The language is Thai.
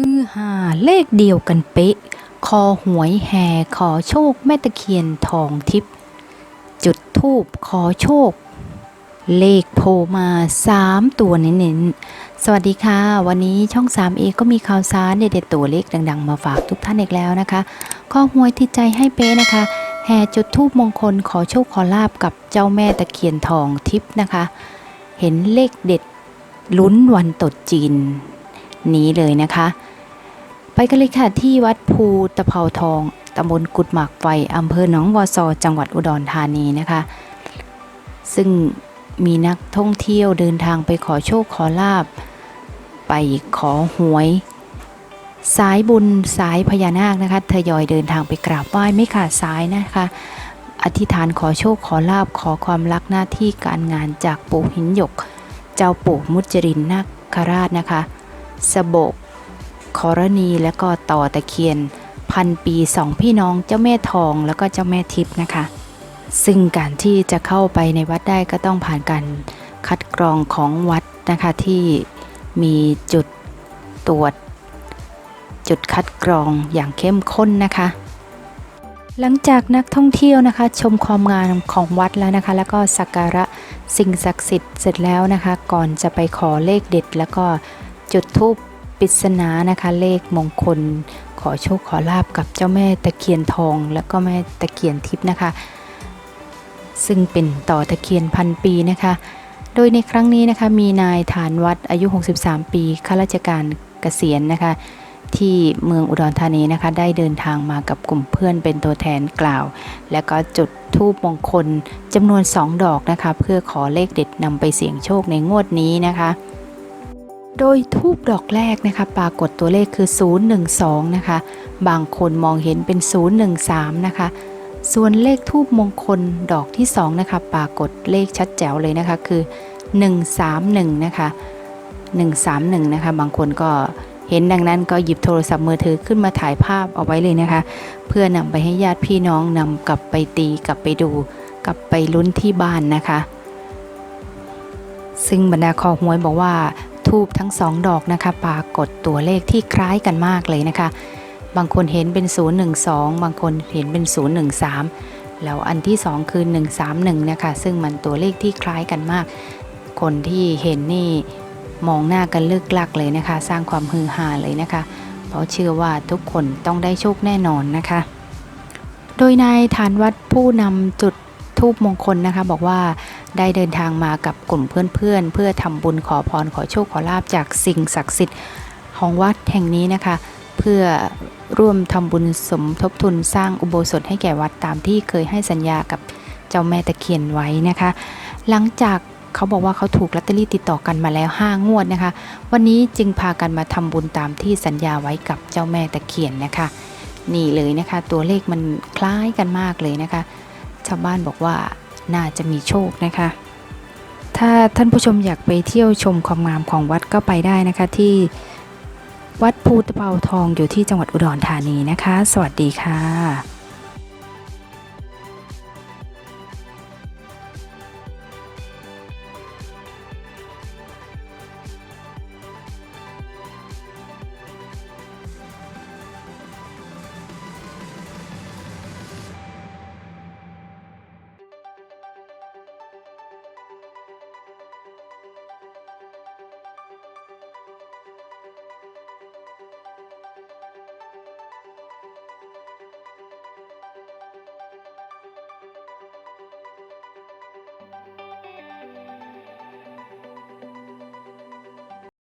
ฮือฮาเลขเดียวกันเป๊ะ คอหวยแห่ขอโชคแม่ตะเคียนทองทิพย์จุดทูบขอโชค เลขโผล่มาสามตัวเน้นๆ สวัสดีค่ะ วันนี้ช่อง 3A ก็มีข่าวสารเด็ดๆตัวเลขดัง ๆ มาฝากทุกท่านอีกแล้วนะคะข้อหวยที่ใจให้เป๊ะนะคะแห่จุดทูบมงคลขอโชคขอลาบกับเจ้าแม่ตะเคียนทองทิพย์นะคะ เห็นเลขเด็ดลุ้นวันตรุษจีน นี้เลยนะคะ ไปกันเลยค่ะที่วัดภูตะเภาทองตำบลกุดหมากไฟอำเภอหนองวอซอจังหวัดอุดรธานีนะคะ ซึ่งมีนักท่องเที่ยวเดินทางไปขอโชคขอลาบ ไปขอหวย สายบุญสายพญานาคนะคะทยอยเดินทางไปกราบไหว้ไม่ขาดสายนะคะ อธิษฐานขอโชคขอลาบขอความรักหน้าที่การงานจากปู่หินหยก เจ้าปู่มุจรินนาคราชนะคะ สบก ครณีและก็ต่อตะเคียน พันปีสองพี่น้องเจ้าแม่ทองแล้วก็เจ้าแม่ทิพย์นะคะ ซึ่งการที่จะเข้าไปในวัดได้ก็ต้องผ่านการคัดกรองของวัดนะคะที่มีจุดตรวจ จุดคัดกรองอย่างเข้มข้นนะคะ หลังจากนักท่องเที่ยวนะคะ ชมความงามของวัดแล้วนะคะ แล้วก็สักการะสิ่งศักดิ์สิทธิ์เสร็จแล้วนะคะ ก่อนจะไปขอเลขเด็ดแล้วก็จุดธูป ปริศนานะคะเลขมงคล ขอโชคขอลาบกับเจ้าแม่ตะเคียนทอง แล้วก็แม่ตะเคียนทิพย์นะคะ ซึ่งเป็นต่อตะเคียนพันปีนะคะ โดยในครั้งนี้นะคะมีนายฐานวัดอายุ 63 ปีข้าราชการเกษียณนะคะ ที่เมืองอุดรธานีนะคะ ได้เดินทางมากับกลุ่มเพื่อนเป็นตัวแทนกล่าว และก็จุดทูปมงคลจำนวน 2 ดอกนะคะ เพื่อขอเลขเด็ดนำไปเสี่ยงโชคในงวดนี้นะคะ โดยทูบดอกแรกนะคะปรากฏตัวเลขคือ 012 นะคะ บางคนมองเห็นเป็น 013 นะคะ ส่วนเลขทูบมงคลดอกที่ 2 นะคะ ปรากฏเลขชัดแจ๋วเลยนะคะคือ 131 นะคะ 131 นะคะ บางคนก็เห็นดังนั้นก็หยิบโทรศัพท์มือถือขึ้นมาถ่ายภาพเอาไว้เลยนะคะ เพื่อนำไปให้ญาติพี่น้องนำกลับไปตีกลับไปดู กลับไปลุ้นที่บ้านนะคะ ซึ่งบรรดาคอหวยบอกว่า ทูบทั้งสองดอกนะคะปรากฏตัวเลขที่คล้ายกันมากเลยนะคะ บางคนเห็นเป็น 012 บางคนเห็นเป็น 013 แล้วอันที่ 2 คือ 131 นะคะ ซึ่งมันตัวเลขที่คล้ายกันมาก คนที่เห็นนี่มองหน้ากันลึกลักเลยนะคะ สร้างความฮือฮาเลยนะคะ เพราะเชื่อว่าทุกคนต้องได้โชคแน่นอนนะคะ โดยนายฐานวัดผู้นำจุดทูบมงคลนะคะ บอกว่า ได้เดินทางมากับกลุ่มเพื่อนๆเพื่อทำบุญขอพรขอโชคขอลาบจากสิ่งศักดิ์สิทธิ์ของวัดแห่งนี้นะคะ เพื่อร่วมทำบุญสมทบทุนสร้างอุโบสถให้แก่วัดตามที่เคยให้สัญญากับเจ้าแม่ตะเคียนไว้นะคะ หลังจากเขาบอกว่าเขาถูกลอตเตอรี่ติดต่อกันมาแล้ว 5 งวดนะคะ วันนี้จึงพากันมาทำบุญตามที่สัญญาไว้กับเจ้าแม่ตะเคียนนะคะ นี่เลยนะคะ ตัวเลขมันคล้ายกันมากเลยนะคะ ชาวบ้านบอกว่า น่าจะมีโชคนะคะ ถ้าท่านผู้ชมอยากไปเที่ยวชมความงามของวัดก็ไปได้นะคะที่วัดภูตะเภาทองอยู่ที่จังหวัดอุดรธานีนะคะ สวัสดีค่ะ